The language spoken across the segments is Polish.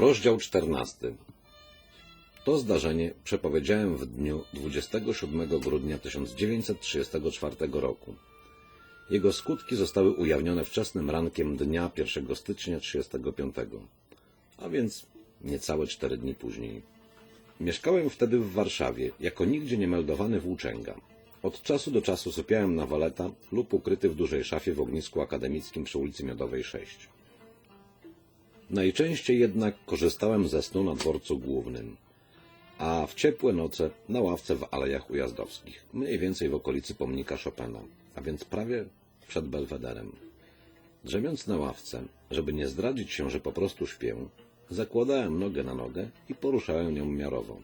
Rozdział 14. To zdarzenie przepowiedziałem w dniu 27 grudnia 1934 roku. Jego skutki zostały ujawnione wczesnym rankiem dnia 1 stycznia 1935, a więc niecałe cztery dni później. Mieszkałem wtedy w Warszawie, jako nigdzie nie meldowany włóczęga. Od czasu do czasu sypiałem na waleta lub ukryty w dużej szafie w ognisku akademickim przy ulicy Miodowej 6. Najczęściej jednak korzystałem ze snu na dworcu głównym, a w ciepłe noce na ławce w Alejach Ujazdowskich, mniej więcej w okolicy pomnika Chopina, a więc prawie przed Belwederem. Drzemiąc na ławce, żeby nie zdradzić się, że po prostu śpię, zakładałem nogę na nogę i poruszałem nią miarowo.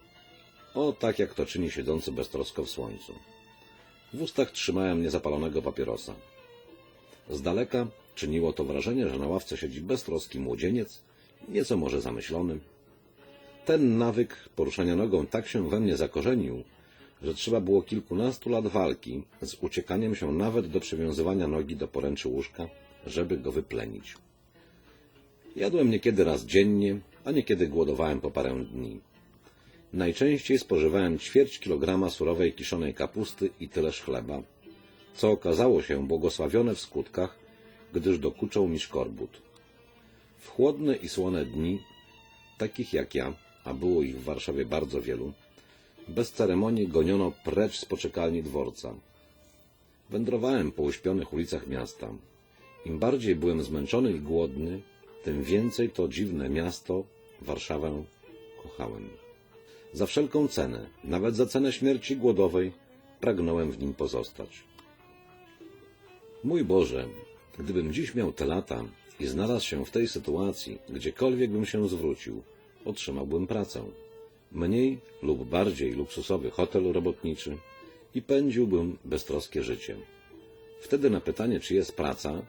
O, tak jak to czyni siedzący beztrosko w słońcu. W ustach trzymałem niezapalonego papierosa. Z daleka czyniło to wrażenie, że na ławce siedzi beztroski młodzieniec, nieco może zamyślony. Ten nawyk poruszania nogą tak się we mnie zakorzenił, że trzeba było kilkunastu lat walki z uciekaniem się nawet do przywiązywania nogi do poręczy łóżka, żeby go wyplenić. Jadłem niekiedy raz dziennie, a niekiedy głodowałem po parę dni. Najczęściej spożywałem ćwierć kilograma surowej kiszonej kapusty i tyleż chleba, co okazało się błogosławione w skutkach, gdyż dokuczał mi szkorbut. W chłodne i słone dni, takich jak ja, a było ich w Warszawie bardzo wielu, bez ceremonii goniono precz z poczekalni dworca. Wędrowałem po uśpionych ulicach miasta. Im bardziej byłem zmęczony i głodny, tym więcej to dziwne miasto, Warszawę, kochałem. Za wszelką cenę, nawet za cenę śmierci głodowej, pragnąłem w nim pozostać. Mój Boże, gdybym dziś miał te lata i znalazł się w tej sytuacji, gdziekolwiek bym się zwrócił, otrzymałbym pracę. Mniej lub bardziej luksusowy hotel robotniczy i pędziłbym beztroskie życie. Wtedy na pytanie, czy jest praca,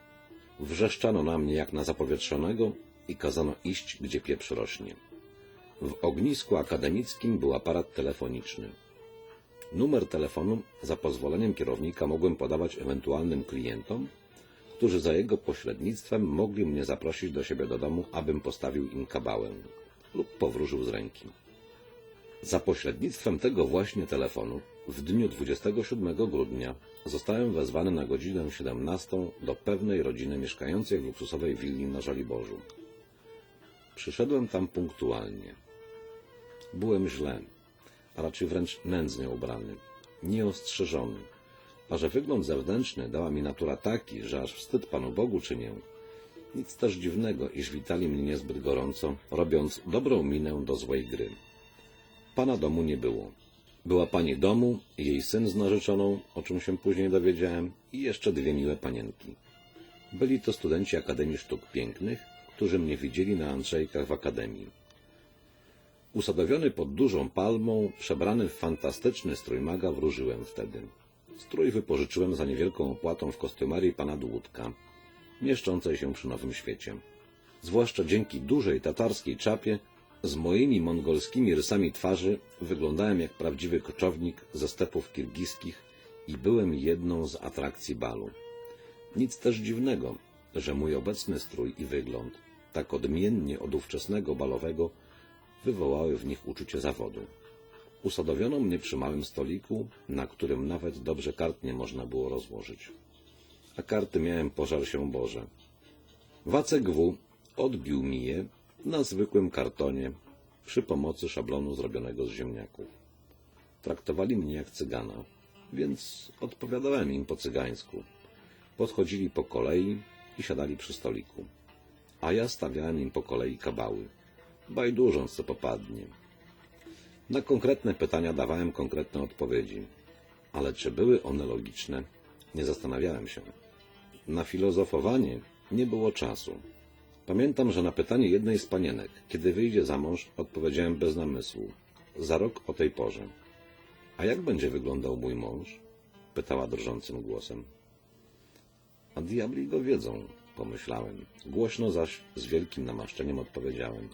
wrzeszczano na mnie jak na zapowietrzonego i kazano iść, gdzie pieprz rośnie. W ognisku akademickim był aparat telefoniczny. Numer telefonu za pozwoleniem kierownika mogłem podawać ewentualnym klientom, którzy za jego pośrednictwem mogli mnie zaprosić do siebie do domu, abym postawił im kabałę lub powróżył z ręki. Za pośrednictwem tego właśnie telefonu w dniu 27 grudnia zostałem wezwany na godzinę 17 do pewnej rodziny mieszkającej w luksusowej willi na Żoliborzu. Przyszedłem tam punktualnie. Byłem źle, a raczej wręcz nędznie ubrany, nieostrzeżony, a że wygląd zewnętrzny dała mi natura taki, że aż wstyd Panu Bogu czynię. Nic też dziwnego, iż witali mnie niezbyt gorąco, robiąc dobrą minę do złej gry. Pana domu nie było. Była pani domu, jej syn z narzeczoną, o czym się później dowiedziałem, i jeszcze dwie miłe panienki. Byli to studenci Akademii Sztuk Pięknych, którzy mnie widzieli na Andrzejkach w Akademii. Usadowiony pod dużą palmą, przebrany w fantastyczny strój maga, wróżyłem wtedy. Strój wypożyczyłem za niewielką opłatą w kostiumarii pana Dłudka, mieszczącej się przy Nowym Świecie. Zwłaszcza dzięki dużej tatarskiej czapie z moimi mongolskimi rysami twarzy wyglądałem jak prawdziwy koczownik ze stepów kirgiskich i byłem jedną z atrakcji balu. Nic też dziwnego, że mój obecny strój i wygląd, tak odmiennie od ówczesnego balowego, wywołały w nich uczucie zawodu. Usadowiono mnie przy małym stoliku, na którym nawet dobrze kart nie można było rozłożyć. A karty miałem pożar się Boże. Wacek W. odbił mi je na zwykłym kartonie przy pomocy szablonu zrobionego z ziemniaków. Traktowali mnie jak cygana, więc odpowiadałem im po cygańsku. Podchodzili po kolei i siadali przy stoliku, a ja stawiałem im po kolei kabały, bajdurząc co popadnie. Na konkretne pytania dawałem konkretne odpowiedzi, ale czy były one logiczne, nie zastanawiałem się. Na filozofowanie nie było czasu. Pamiętam, że na pytanie jednej z panienek, kiedy wyjdzie za mąż, odpowiedziałem bez namysłu. Za rok o tej porze. A jak będzie wyglądał mój mąż? pytała drżącym głosem. A diabli go wiedzą, pomyślałem. Głośno zaś z wielkim namaszczeniem odpowiedziałem.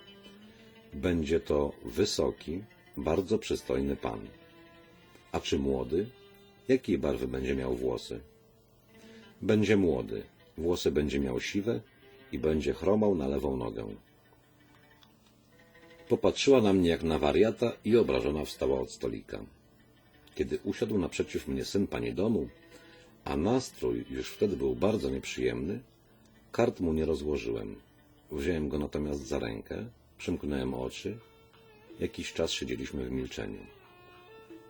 Będzie to wysoki, bardzo przystojny pan. A czy młody? Jakiej barwy będzie miał włosy? Będzie młody. Włosy będzie miał siwe i będzie chromał na lewą nogę. Popatrzyła na mnie jak na wariata i obrażona wstała od stolika. Kiedy usiadł naprzeciw mnie syn pani domu, a nastrój już wtedy był bardzo nieprzyjemny, kart mu nie rozłożyłem. Wziąłem go natomiast za rękę, przymknąłem oczy. Jakiś czas siedzieliśmy w milczeniu.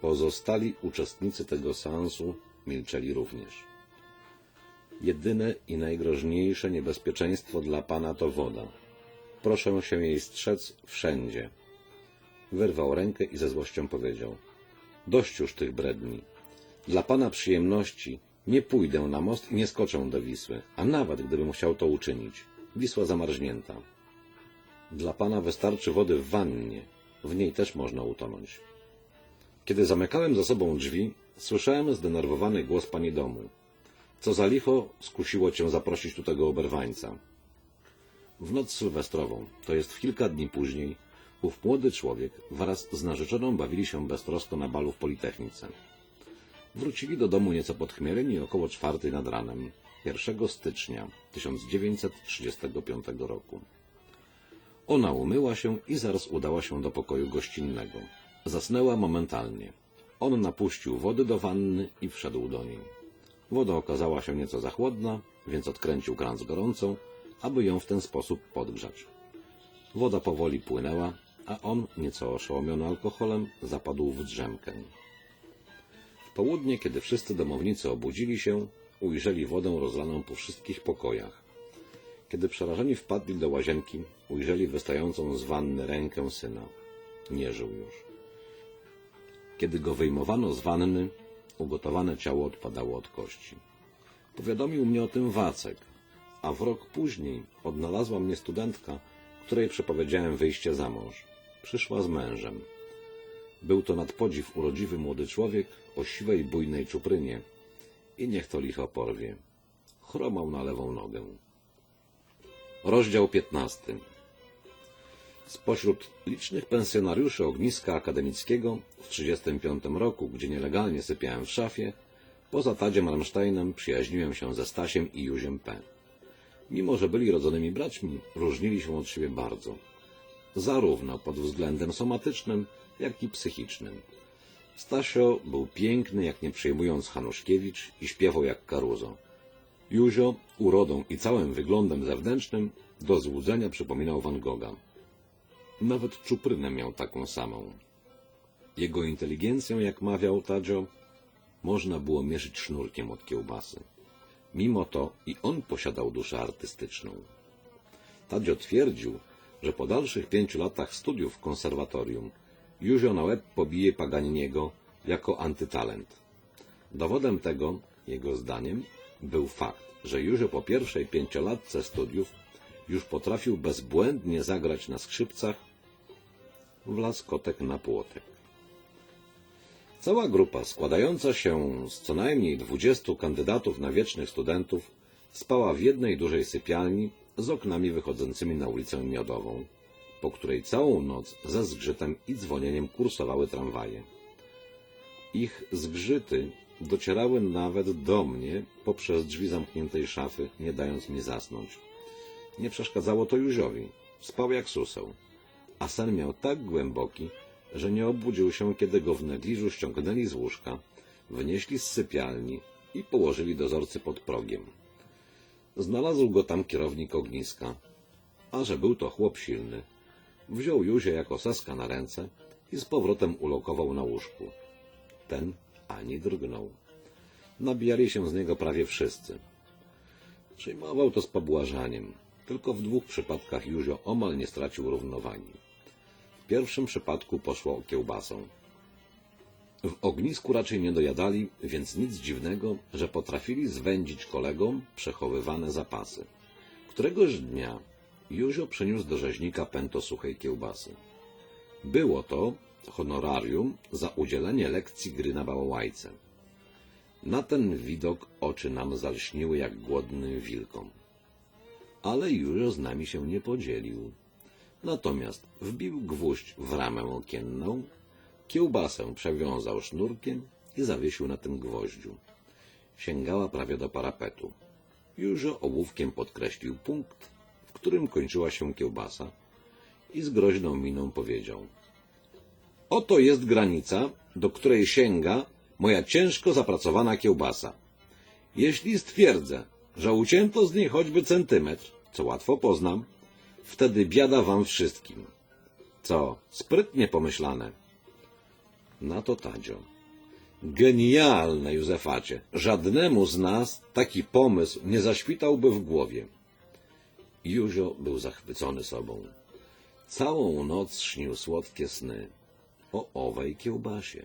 Pozostali uczestnicy tego seansu milczeli również. Jedyne i najgroźniejsze niebezpieczeństwo dla pana to woda. Proszę się jej strzec wszędzie. Wyrwał rękę i ze złością powiedział: Dość już tych bredni. Dla pana przyjemności nie pójdę na most i nie skoczę do Wisły, a nawet gdybym chciał to uczynić. Wisła zamarznięta. Dla pana wystarczy wody w wannie, w niej też można utonąć. Kiedy zamykałem za sobą drzwi, słyszałem zdenerwowany głos pani domu. Co za licho skusiło cię zaprosić tu tego oberwańca? W noc sylwestrową, to jest w kilka dni później, ów młody człowiek wraz z narzeczoną bawili się beztrosko na balu w Politechnice. Wrócili do domu nieco podchmieleni około czwartej nad ranem, 1 stycznia 1935 roku. Ona umyła się i zaraz udała się do pokoju gościnnego. Zasnęła momentalnie. On napuścił wody do wanny i wszedł do niej. Woda okazała się nieco za chłodna, więc odkręcił kran z gorącą, aby ją w ten sposób podgrzać. Woda powoli płynęła, a on, nieco oszołomiony alkoholem, zapadł w drzemkę. W południe, kiedy wszyscy domownicy obudzili się, ujrzeli wodę rozlaną po wszystkich pokojach. Kiedy przerażeni wpadli do łazienki, ujrzeli wystającą z wanny rękę syna. Nie żył już. Kiedy go wyjmowano z wanny, ugotowane ciało odpadało od kości. Powiadomił mnie o tym Wacek, a w rok później odnalazła mnie studentka, której przepowiedziałem wyjście za mąż. Przyszła z mężem. Był to nadpodziw urodziwy młody człowiek o siwej, bujnej czuprynie i niech to licho porwie. Chromał na lewą nogę. Rozdział 15 Spośród licznych pensjonariuszy ogniska akademickiego w 1935 roku, gdzie nielegalnie sypiałem w szafie, poza Tadziem Rammsteinem przyjaźniłem się ze Stasiem i Józiem P. Mimo, że byli rodzonymi braćmi, różnili się od siebie bardzo. Zarówno pod względem somatycznym, jak i psychicznym. Stasio był piękny, jak nie przejmując Hanuszkiewicz i śpiewał jak Karuzo. Józio, urodą i całym wyglądem zewnętrznym, do złudzenia przypominał Van Gogha. Nawet czuprynę miał taką samą. Jego inteligencję, jak mawiał Tadzio, można było mierzyć sznurkiem od kiełbasy. Mimo to i on posiadał duszę artystyczną. Tadzio twierdził, że po dalszych pięciu latach studiów w konserwatorium Józio na łeb pobije Paganiniego jako antytalent. Dowodem tego, jego zdaniem, był fakt, że Józio po pierwszej pięciolatce studiów już potrafił bezbłędnie zagrać na skrzypcach w laskotek na płotek. Cała grupa, składająca się z co najmniej dwudziestu kandydatów na wiecznych studentów, spała w jednej dużej sypialni z oknami wychodzącymi na ulicę Miodową, po której całą noc ze zgrzytem i dzwonieniem kursowały tramwaje. Ich zgrzyty docierały nawet do mnie poprzez drzwi zamkniętej szafy, nie dając mi zasnąć. Nie przeszkadzało to Józiowi. Spał jak suseł. A sen miał tak głęboki, że nie obudził się, kiedy go w negliżu ściągnęli z łóżka, wynieśli z sypialni i położyli dozorcy pod progiem. Znalazł go tam kierownik ogniska, a że był to chłop silny, wziął Józię jako saska na ręce i z powrotem ulokował na łóżku. Ten ani drgnął. Nabijali się z niego prawie wszyscy. Przyjmował to z pobłażaniem. Tylko w dwóch przypadkach Józio omal nie stracił równowagi. W pierwszym przypadku poszło o kiełbasę. W ognisku raczej nie dojadali, więc nic dziwnego, że potrafili zwędzić kolegom przechowywane zapasy. Któregoś dnia Józio przyniósł do rzeźnika pęto suchej kiełbasy. Było to honorarium za udzielenie lekcji gry na bałałajce. Na ten widok oczy nam zalśniły jak głodnym wilkom ale Józio z nami się nie podzielił. Natomiast wbił gwóźdź w ramę okienną, kiełbasę przewiązał sznurkiem i zawiesił na tym gwoździu. Sięgała prawie do parapetu. Józio ołówkiem podkreślił punkt, w którym kończyła się kiełbasa i z groźną miną powiedział. Oto jest granica, do której sięga moja ciężko zapracowana kiełbasa. Jeśli stwierdzę, że ucięto z niej choćby centymetr, co łatwo poznam, wtedy biada wam wszystkim. Co, sprytnie pomyślane. Na to Tadzio. Genialne, Józefacie. Żadnemu z nas taki pomysł nie zaświtałby w głowie. Józio był zachwycony sobą. Całą noc śnił słodkie sny o owej kiełbasie.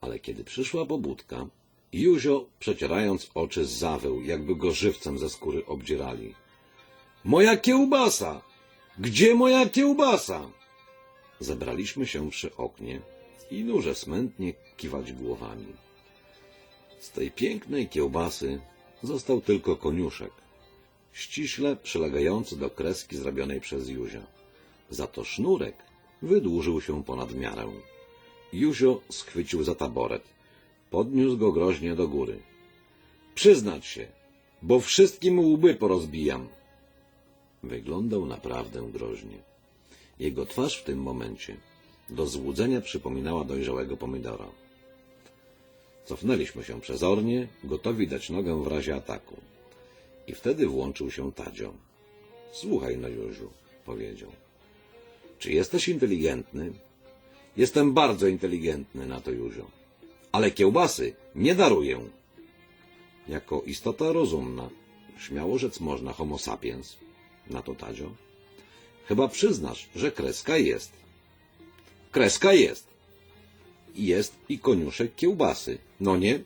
Ale kiedy przyszła pobudka, Józio, przecierając oczy, zawył, jakby go żywcem ze skóry obdzierali. Moja kiełbasa! Gdzie moja kiełbasa? Zebraliśmy się przy oknie i nurze smętnie kiwać głowami. Z tej pięknej kiełbasy został tylko koniuszek, ściśle przylegający do kreski zrobionej przez Józia. Za to sznurek wydłużył się ponad miarę. Józio schwycił za taboret, podniósł go groźnie do góry. Przyznać się, bo wszystkim łby porozbijam. Wyglądał naprawdę groźnie. Jego twarz w tym momencie do złudzenia przypominała dojrzałego pomidora. Cofnęliśmy się przezornie, gotowi dać nogę w razie ataku. I wtedy włączył się Tadzio. Słuchaj, no Józiu, powiedział. Czy jesteś inteligentny? Jestem bardzo inteligentny, na to Józio. Ale kiełbasy nie daruję. Jako istota rozumna, śmiało rzec można homo sapiens, na to Tadzio. Chyba przyznasz, że kreska jest. Kreska jest. Jest i koniuszek kiełbasy, no nie?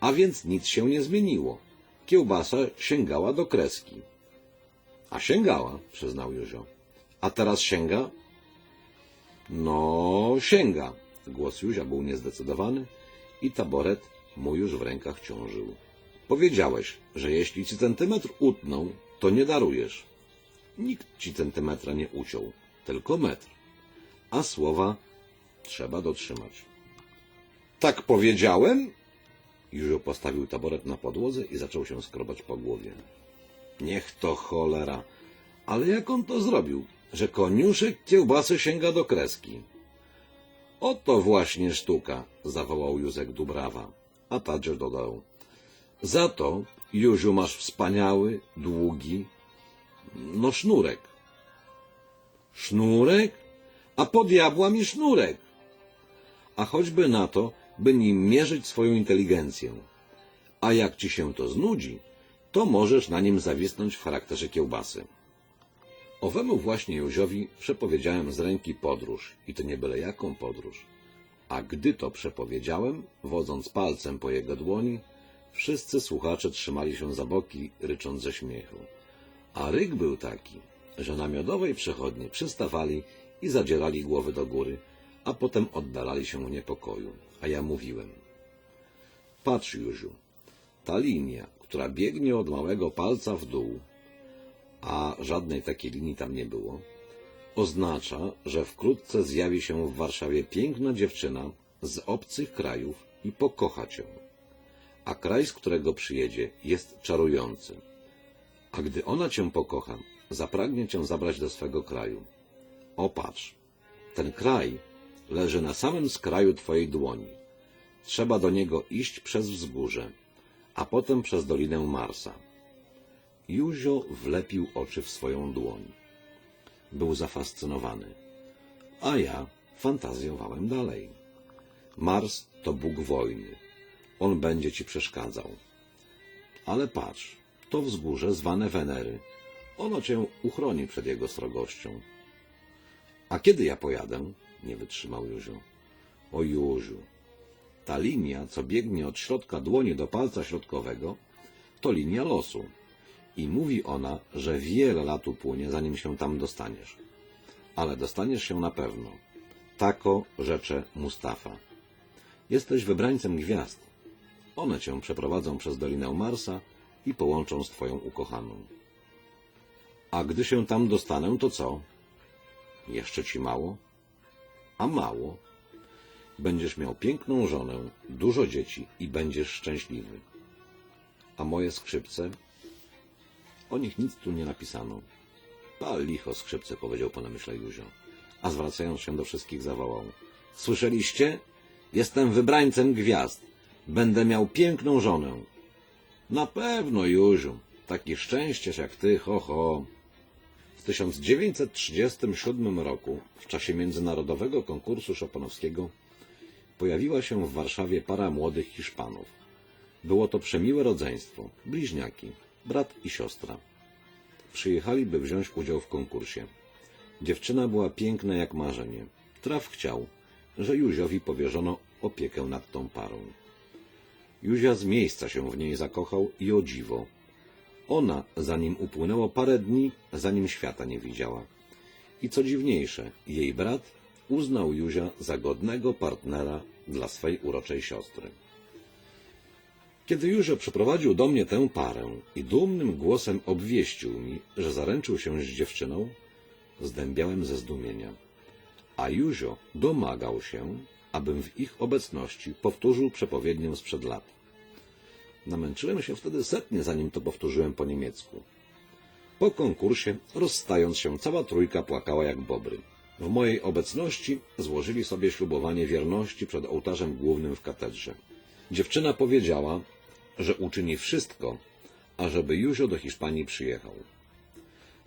A więc nic się nie zmieniło. Kiełbasa sięgała do kreski. A sięgała, przyznał Józio. A teraz sięga? No, sięga. Głos Józia był niezdecydowany i taboret mu już w rękach ciążył. Powiedziałeś, że jeśli ci centymetr utną, to nie darujesz. Nikt ci centymetra nie uciął, tylko metr. A słowa trzeba dotrzymać. Tak powiedziałem? Józio postawił taboret na podłodze i zaczął się skrobać po głowie. Niech to cholera. Ale jak on to zrobił, że koniuszek kiełbasy sięga do kreski? Oto właśnie sztuka, zawołał Józek Dubrawa, a Tadzio dodał. Za to, Józiu, masz wspaniały, długi, no sznurek. Sznurek? A po diabła mi sznurek. A choćby na to, by nim mierzyć swoją inteligencję. A jak ci się to znudzi, to możesz na nim zawisnąć w charakterze kiełbasy. Owemu właśnie Józiowi przepowiedziałem z ręki podróż i to nie byle jaką podróż. A gdy to przepowiedziałem, wodząc palcem po jego dłoni, wszyscy słuchacze trzymali się za boki, rycząc ze śmiechu. A ryk był taki, że na miodowej przechodni przystawali i zadzierali głowy do góry, a potem oddalali się w niepokoju. A ja mówiłem. Patrz, Józiu, ta linia, która biegnie od małego palca w dół, a żadnej takiej linii tam nie było, oznacza, że wkrótce zjawi się w Warszawie piękna dziewczyna z obcych krajów i pokocha cię. A kraj, z którego przyjedzie, jest czarujący. A gdy ona cię pokocha, zapragnie cię zabrać do swego kraju. O patrz, ten kraj leży na samym skraju twojej dłoni. Trzeba do niego iść przez wzgórze, a potem przez Dolinę Marsa. Józio wlepił oczy w swoją dłoń. Był zafascynowany, a ja fantazjowałem dalej. Mars to Bóg wojny. On będzie ci przeszkadzał. Ale patrz, to wzgórze zwane Wenery. Ono cię uchroni przed jego srogością. A kiedy ja pojadę? Nie wytrzymał Józio. O Józiu, ta linia, co biegnie od środka dłoni do palca środkowego, to linia losu. I mówi ona, że wiele lat upłynie, zanim się tam dostaniesz. Ale dostaniesz się na pewno. Tako rzecze Mustafa. Jesteś wybrańcem gwiazd. One cię przeprowadzą przez Dolinę Marsa i połączą z twoją ukochaną. A gdy się tam dostanę, to co? Jeszcze ci mało? A mało. Będziesz miał piękną żonę, dużo dzieci i będziesz szczęśliwy. A moje skrzypce? O nich nic tu nie napisano. Pal licho, skrzypce, powiedział po namyśle Józio. A zwracając się do wszystkich zawołał. Słyszeliście? Jestem wybrańcem gwiazd. Będę miał piękną żonę. Na pewno, Józiu. Taki szczęściarz jak ty, ho, ho. W 1937 roku, w czasie międzynarodowego konkursu szopanowskiego, pojawiła się w Warszawie para młodych Hiszpanów. Było to przemiłe rodzeństwo, bliźniaki, brat i siostra. Przyjechali, by wziąć udział w konkursie. Dziewczyna była piękna jak marzenie. Traf chciał, że Józiowi powierzono opiekę nad tą parą. Józia z miejsca się w niej zakochał i o dziwo. Ona, zanim upłynęło parę dni, zanim świata nie widziała. I co dziwniejsze, jej brat uznał Józia za godnego partnera dla swej uroczej siostry. Kiedy Józio przyprowadził do mnie tę parę i dumnym głosem obwieścił mi, że zaręczył się z dziewczyną, zdębiałem ze zdumienia. A Józio domagał się, abym w ich obecności powtórzył przepowiednię sprzed lat. Namęczyłem się wtedy setnie, zanim to powtórzyłem po niemiecku. Po konkursie, rozstając się, cała trójka płakała jak bobry. W mojej obecności złożyli sobie ślubowanie wierności przed ołtarzem głównym w katedrze. Dziewczyna powiedziała, że uczyni wszystko, ażeby Józio do Hiszpanii przyjechał.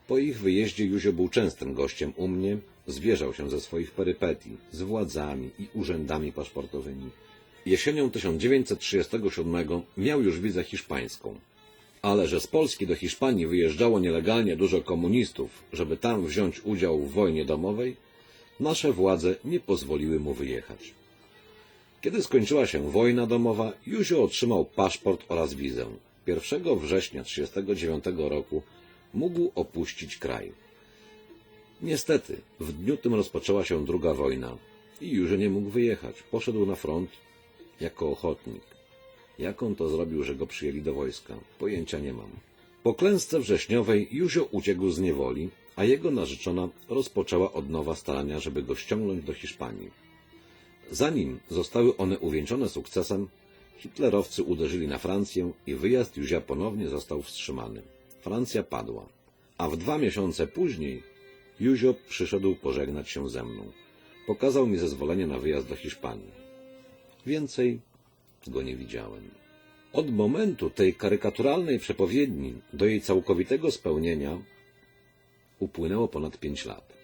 Po ich wyjeździe Józio był częstym gościem u mnie, zwierzał się ze swoich perypetii, z władzami i urzędami paszportowymi. Jesienią 1937 miał już wizę hiszpańską. Ale że z Polski do Hiszpanii wyjeżdżało nielegalnie dużo komunistów, żeby tam wziąć udział w wojnie domowej, nasze władze nie pozwoliły mu wyjechać. Kiedy skończyła się wojna domowa, Józio otrzymał paszport oraz wizę. 1 września 1939 roku mógł opuścić kraj. Niestety, w dniu tym rozpoczęła się druga wojna i Józio nie mógł wyjechać. Poszedł na front jako ochotnik. Jak on to zrobił, że go przyjęli do wojska? Pojęcia nie mam. Po klęsce wrześniowej Józio uciekł z niewoli, a jego narzeczona rozpoczęła od nowa starania, żeby go ściągnąć do Hiszpanii. Zanim zostały one uwieńczone sukcesem, hitlerowcy uderzyli na Francję i wyjazd Józia ponownie został wstrzymany. Francja padła, a w dwa miesiące później Józio przyszedł pożegnać się ze mną. Pokazał mi zezwolenie na wyjazd do Hiszpanii. Więcej go nie widziałem. Od momentu tej karykaturalnej przepowiedni do jej całkowitego spełnienia upłynęło ponad pięć lat.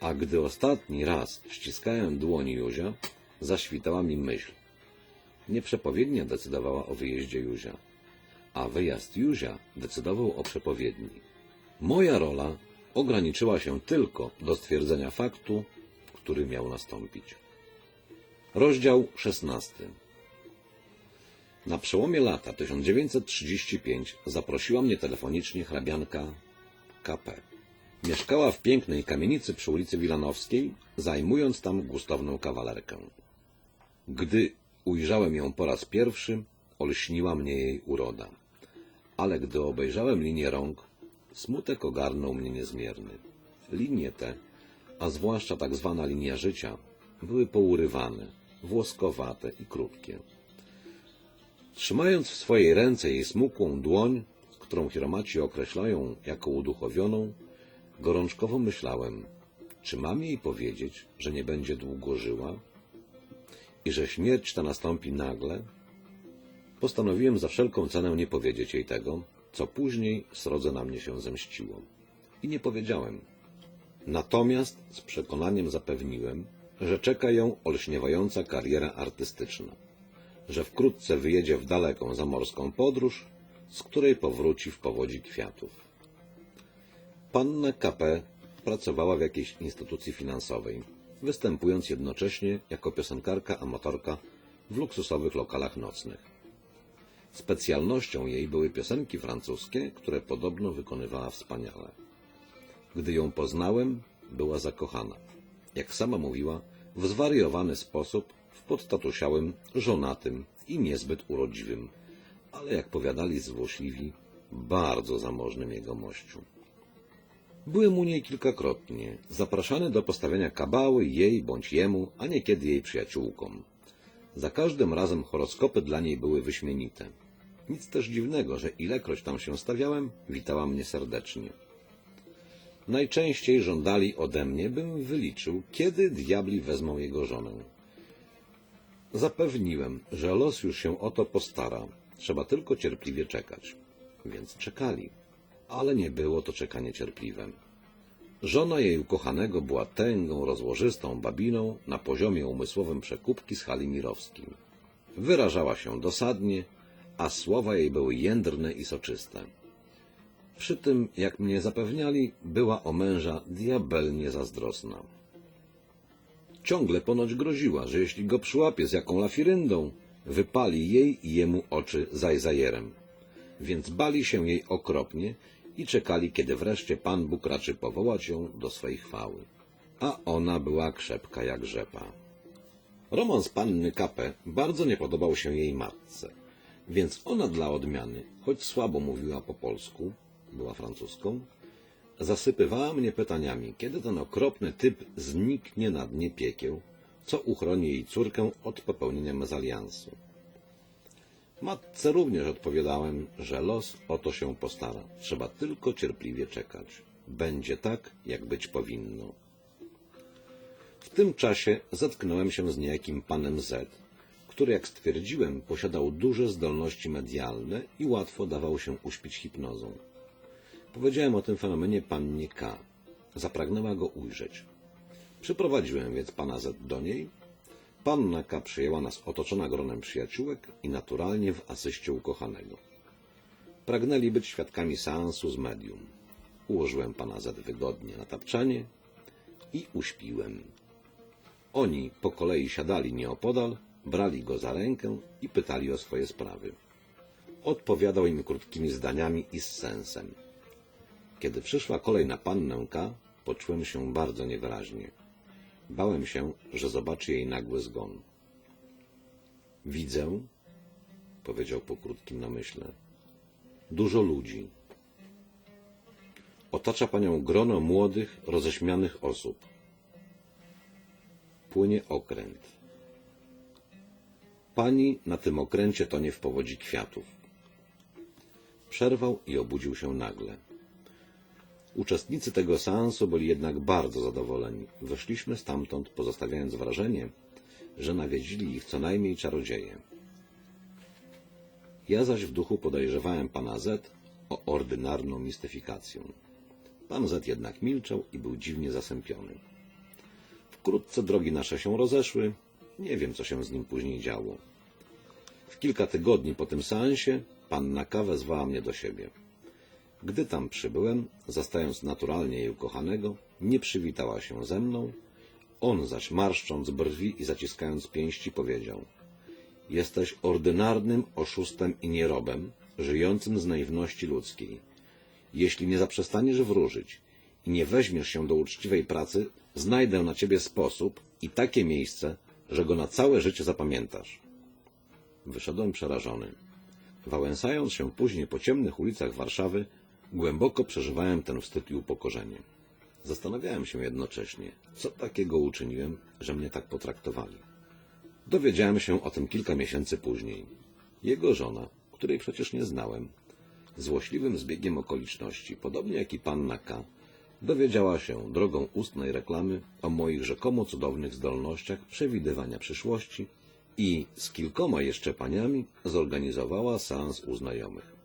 A gdy ostatni raz ściskałem dłoni Józia, zaświtała mi myśl. Nie przepowiednia decydowała o wyjeździe Józia, a wyjazd Józia decydował o przepowiedni. Moja rola ograniczyła się tylko do stwierdzenia faktu, który miał nastąpić. Rozdział 16. Na przełomie lata 1935 zaprosiła mnie telefonicznie hrabianka KP. Mieszkała w pięknej kamienicy przy ulicy Wilanowskiej, zajmując tam gustowną kawalerkę. Gdy ujrzałem ją po raz pierwszy, olśniła mnie jej uroda. Ale gdy obejrzałem linię rąk, smutek ogarnął mnie niezmierny. Linie te, a zwłaszcza tak zwana linia życia, były pourywane, włoskowate i krótkie. Trzymając w swojej ręce jej smukłą dłoń, którą chiromaci określają jako uduchowioną, gorączkowo myślałem, czy mam jej powiedzieć, że nie będzie długo żyła i że śmierć ta nastąpi nagle? Postanowiłem za wszelką cenę nie powiedzieć jej tego, co później srodze na mnie się zemściło. I nie powiedziałem. Natomiast z przekonaniem zapewniłem, że czeka ją olśniewająca kariera artystyczna, że wkrótce wyjedzie w daleką zamorską podróż, z której powróci w powodzi kwiatów. Panna KP pracowała w jakiejś instytucji finansowej, występując jednocześnie jako piosenkarka amatorka w luksusowych lokalach nocnych. Specjalnością jej były piosenki francuskie, które podobno wykonywała wspaniale. Gdy ją poznałem, była zakochana. Jak sama mówiła, w zwariowany sposób w podtatusiałym, żonatym i niezbyt urodziwym, ale jak powiadali złośliwi, bardzo zamożnym jegomościu. Byłem u niej kilkakrotnie, zapraszany do postawienia kabały jej bądź jemu, a niekiedy jej przyjaciółkom. Za każdym razem horoskopy dla niej były wyśmienite. Nic też dziwnego, że ilekroć tam się stawiałem, witała mnie serdecznie. Najczęściej żądali ode mnie, bym wyliczył, kiedy diabli wezmą jego żonę. Zapewniłem, że los już się o to postara. Trzeba tylko cierpliwie czekać. Więc czekali. Ale nie było to czekanie cierpliwe. Żona jej ukochanego była tęgą, rozłożystą babiną na poziomie umysłowym przekupki z hali mirowskiej. Wyrażała się dosadnie, a słowa jej były jędrne i soczyste. Przy tym, jak mnie zapewniali, była o męża diabelnie zazdrosna. Ciągle ponoć groziła, że jeśli go przyłapie z jaką lafiryndą, wypali jej i jemu oczy zajzajerem. Więc bali się jej okropnie i czekali, kiedy wreszcie Pan Bóg raczy powołać ją do swej chwały. A ona była krzepka jak rzepa. Romans panny Kapę bardzo nie podobał się jej matce, więc ona dla odmiany, choć słabo mówiła po polsku, była francuską, zasypywała mnie pytaniami, kiedy ten okropny typ zniknie na dnie piekieł, co uchroni jej córkę od popełnienia mezaliansu. Matce również odpowiadałem, że los o to się postara. Trzeba tylko cierpliwie czekać. Będzie tak, jak być powinno. W tym czasie zetknąłem się z niejakim panem Z, który, jak stwierdziłem, posiadał duże zdolności medialne i łatwo dawał się uśpić hipnozą. Powiedziałem o tym fenomenie pannie K. Zapragnęła go ujrzeć. Przyprowadziłem więc pana Z do niej. Panna K przyjęła nas otoczona gronem przyjaciółek i naturalnie w asyście ukochanego. Pragnęli być świadkami seansu z medium. Ułożyłem pana Z wygodnie na tapczanie i uśpiłem. Oni po kolei siadali nieopodal, brali go za rękę i pytali o swoje sprawy. Odpowiadał im krótkimi zdaniami i z sensem. Kiedy przyszła kolej na pannę K, poczułem się bardzo niewyraźnie. Bałem się, że zobaczy jej nagły zgon. Widzę, powiedział po krótkim namyśle, dużo ludzi. Otacza panią grono młodych, roześmianych osób. Płynie okręt. Pani na tym okręcie tonie w powodzi kwiatów. Przerwał i obudził się nagle. Uczestnicy tego seansu byli jednak bardzo zadowoleni. Wyszliśmy stamtąd, pozostawiając wrażenie, że nawiedzili ich co najmniej czarodzieje. Ja zaś w duchu podejrzewałem pana Z o ordynarną mistyfikację. Pan Z jednak milczał i był dziwnie zasępiony. Wkrótce drogi nasze się rozeszły. Nie wiem, co się z nim później działo. W kilka tygodni po tym seansie panna K wezwała mnie do siebie. Gdy tam przybyłem, zastając naturalnie jej ukochanego, nie przywitała się ze mną, on zaś marszcząc brwi i zaciskając pięści powiedział Jesteś ordynarnym oszustem i nierobem, żyjącym z naiwności ludzkiej. Jeśli nie zaprzestaniesz wróżyć i nie weźmiesz się do uczciwej pracy, znajdę na ciebie sposób i takie miejsce, że go na całe życie zapamiętasz. Wyszedłem przerażony. Wałęsając się później po ciemnych ulicach Warszawy, Głęboko przeżywałem ten wstyd i upokorzenie. Zastanawiałem się jednocześnie, co takiego uczyniłem, że mnie tak potraktowali. Dowiedziałem się o tym kilka miesięcy później. Jego żona, której przecież nie znałem, złośliwym zbiegiem okoliczności, podobnie jak i panna K., dowiedziała się drogą ustnej reklamy o moich rzekomo cudownych zdolnościach przewidywania przyszłości i z kilkoma jeszcze paniami zorganizowała seans u znajomych.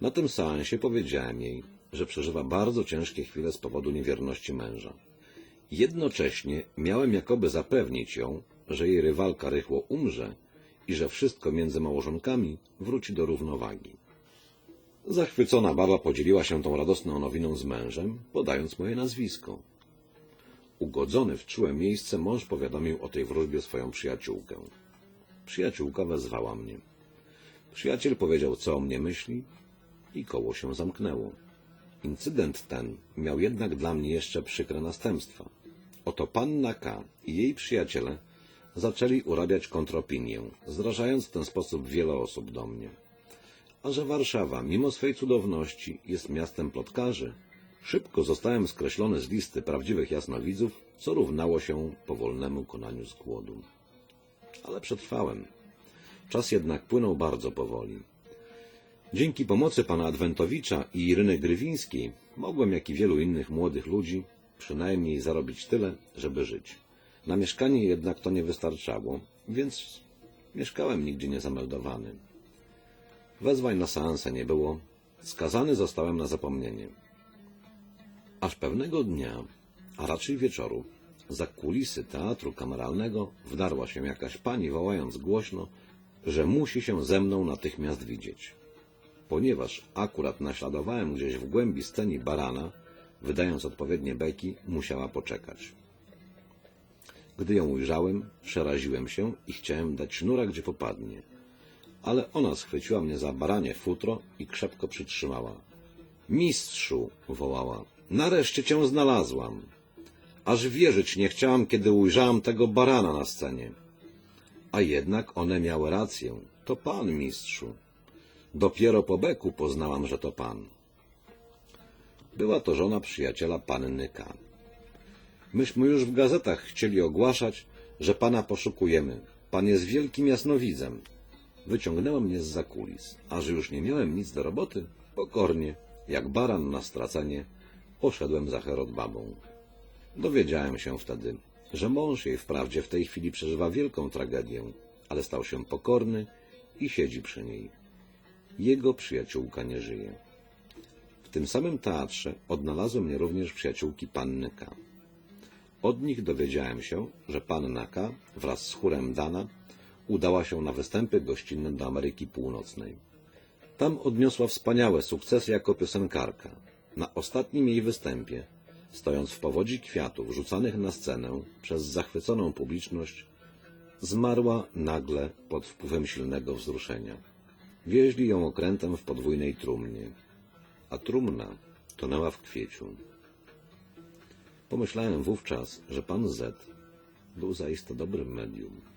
Na tym seansie powiedziałem jej, że przeżywa bardzo ciężkie chwile z powodu niewierności męża. Jednocześnie miałem jakoby zapewnić ją, że jej rywalka rychło umrze i że wszystko między małżonkami wróci do równowagi. Zachwycona baba podzieliła się tą radosną nowiną z mężem, podając moje nazwisko. Ugodzony w czułe miejsce mąż powiadomił o tej wróżbie swoją przyjaciółkę. Przyjaciółka wezwała mnie. Przyjaciel powiedział, co o mnie myśli, i koło się zamknęło. Incydent ten miał jednak dla mnie jeszcze przykre następstwa. Oto panna K. i jej przyjaciele zaczęli urabiać kontropinię, zrażając w ten sposób wiele osób do mnie. A że Warszawa, mimo swej cudowności, jest miastem plotkarzy, szybko zostałem skreślony z listy prawdziwych jasnowidzów, co równało się powolnemu konaniu z głodu. Ale przetrwałem. Czas jednak płynął bardzo powoli. Dzięki pomocy pana Adwentowicza i Iryny Grywińskiej mogłem, jak i wielu innych młodych ludzi, przynajmniej zarobić tyle, żeby żyć. Na mieszkanie jednak to nie wystarczało, więc mieszkałem nigdzie niezameldowany. Wezwań na seanse nie było, skazany zostałem na zapomnienie. Aż pewnego dnia, a raczej wieczoru, za kulisy teatru kameralnego wdarła się jakaś pani, wołając głośno, że musi się ze mną natychmiast widzieć. Ponieważ akurat naśladowałem gdzieś w głębi sceny barana, wydając odpowiednie beki, musiała poczekać. Gdy ją ujrzałem, przeraziłem się i chciałem dać sznura, gdzie popadnie. Ale ona schwyciła mnie za baranie futro i krzepko przytrzymała. Mistrzu, wołała, nareszcie cię znalazłam. Aż wierzyć nie chciałam, kiedy ujrzałam tego barana na scenie. A jednak one miały rację. To pan, mistrzu. Dopiero po beku poznałam, że to pan. Była to żona przyjaciela panny K. Myśmy już w gazetach chcieli ogłaszać, że pana poszukujemy. Pan jest wielkim jasnowidzem. Wyciągnęła mnie z kulis, a że już nie miałem nic do roboty, pokornie, jak baran na stracenie, poszedłem za Herod-babą. Dowiedziałem się wtedy, że mąż jej wprawdzie w tej chwili przeżywa wielką tragedię, ale stał się pokorny i siedzi przy niej. Jego przyjaciółka nie żyje. W tym samym teatrze odnalazły mnie również przyjaciółki panny K. Od nich dowiedziałem się, że panna K wraz z chórem Dana udała się na występy gościnne do Ameryki Północnej. Tam odniosła wspaniałe sukcesy jako piosenkarka. Na ostatnim jej występie, stojąc w powodzi kwiatów rzucanych na scenę przez zachwyconą publiczność, zmarła nagle pod wpływem silnego wzruszenia. Wieźli ją okrętem w podwójnej trumnie, a trumna tonęła w kwieciu. Pomyślałem wówczas, że pan Z był zaiste dobrym medium.